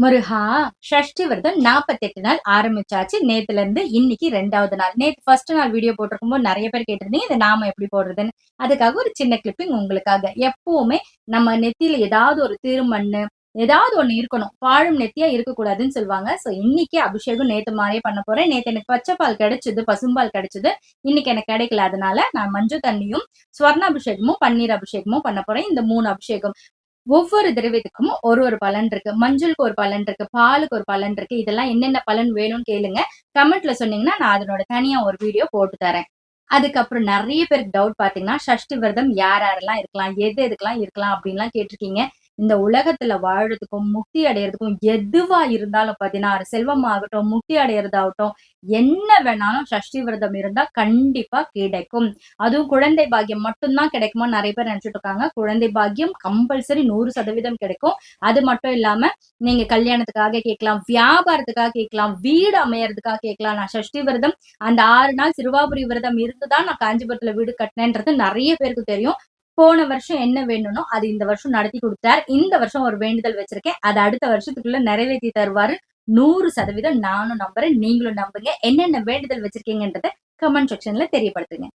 முருகா ஷஷ்டி விரதம் நாற்பத்தெட்டு நாள் ஆரம்பிச்சாச்சு. நேத்துல இருந்து இன்னைக்கு ரெண்டாவது நாள். நேத்து ஃபர்ஸ்ட் நாள் வீடியோ போட்டிருக்கும் போது நிறைய பேர் கேட்டிருந்தீங்க இதை நாம எப்படி போடுறதுன்னு. அதுக்காக ஒரு சின்ன கிளிப்பிங் உங்களுக்காக. எப்பவுமே நம்ம நெத்தியில ஏதாவது ஒரு திருமண்ணு ஏதாவது ஒண்ணு இருக்கணும். பாழும் நெத்தியா இருக்கக்கூடாதுன்னு சொல்லுவாங்க. சோ இன்னைக்கு அபிஷேகம் நேத்து மாதிரியே பண்ண போறேன். நேத்து எனக்கு பச்சை பால் கிடைச்சது பசும்பால் கிடைச்சது. இன்னைக்கு எனக்கு கிடைக்கல. அதனால நான் மஞ்சள் தண்ணியும் ஸ்வர்ண அபிஷேகமும் பன்னீர் அபிஷேகமும் பண்ண போறேன். இந்த மூணு அபிஷேகம் ஒவ்வொரு திரவியத்துக்கும் ஒரு ஒரு பலன் இருக்கு. மஞ்சளுக்கு ஒரு பலன் இருக்கு. பாலுக்கு ஒரு பலன் இருக்கு. இதெல்லாம் என்னென்ன பலன் வேணும்னு கேளுங்க. கமெண்ட்ல சொன்னீங்கன்னா நான் அதனோட தனியா ஒரு வீடியோ போட்டு தரேன். அதுக்கப்புறம் நிறைய பேருக்கு டவுட் பாத்தீங்கன்னா சஷ்டி விரதம் யார் யாரெல்லாம் இருக்கலாம் எது எதுக்கெல்லாம் இருக்கலாம் அப்படின்லாம் கேட்டிருக்கீங்க. இந்த உலகத்துல வாழறதுக்கும் முக்தி அடையறதுக்கும் எதுவா இருந்தாலும் பதினாறு செல்வம் ஆகட்டும் முக்தி அடையிறதாகட்டும் என்ன வேணாலும் சஷ்டி விரதம் இருந்தா கண்டிப்பா கிடைக்கும். அதுவும் குழந்தை பாக்கியம் மட்டும்தான் கிடைக்குமா நிறைய பேர் நினைச்சிட்டு இருக்காங்க. குழந்தை பாக்கியம் கம்பல்சரி நூறு சதவீதம் கிடைக்கும். அது மட்டும் இல்லாம நீங்க கல்யாணத்துக்காக கேட்கலாம் வியாபாரத்துக்காக கேட்கலாம் வீடு அமையறதுக்காக கேட்கலாம். நான் சஷ்டி விரதம் அந்த ஆறு நாள் சிறுவாபுரி விரதம் இருந்துதான் நான் காஞ்சிபுரத்துல வீடு கட்டினேன்றது நிறைய பேருக்கு தெரியும். போன வருஷம் என்ன வேணும்னோ அது இந்த வருஷம் நடத்தி கொடுத்தார். இந்த வருஷம் ஒரு வேண்டுதல் வச்சிருக்கேன். அது அடுத்த வருஷத்துக்குள்ள நிறைவேற்றி தருவாரு. நூறு சதவீதம் நானும் நம்புறேன். நீங்களும் நம்புங்க. என்னென்ன வேண்டுதல் வச்சிருக்கீங்கன்றத கமெண்ட் செக்ஷன்ல தெரியப்படுத்துங்க.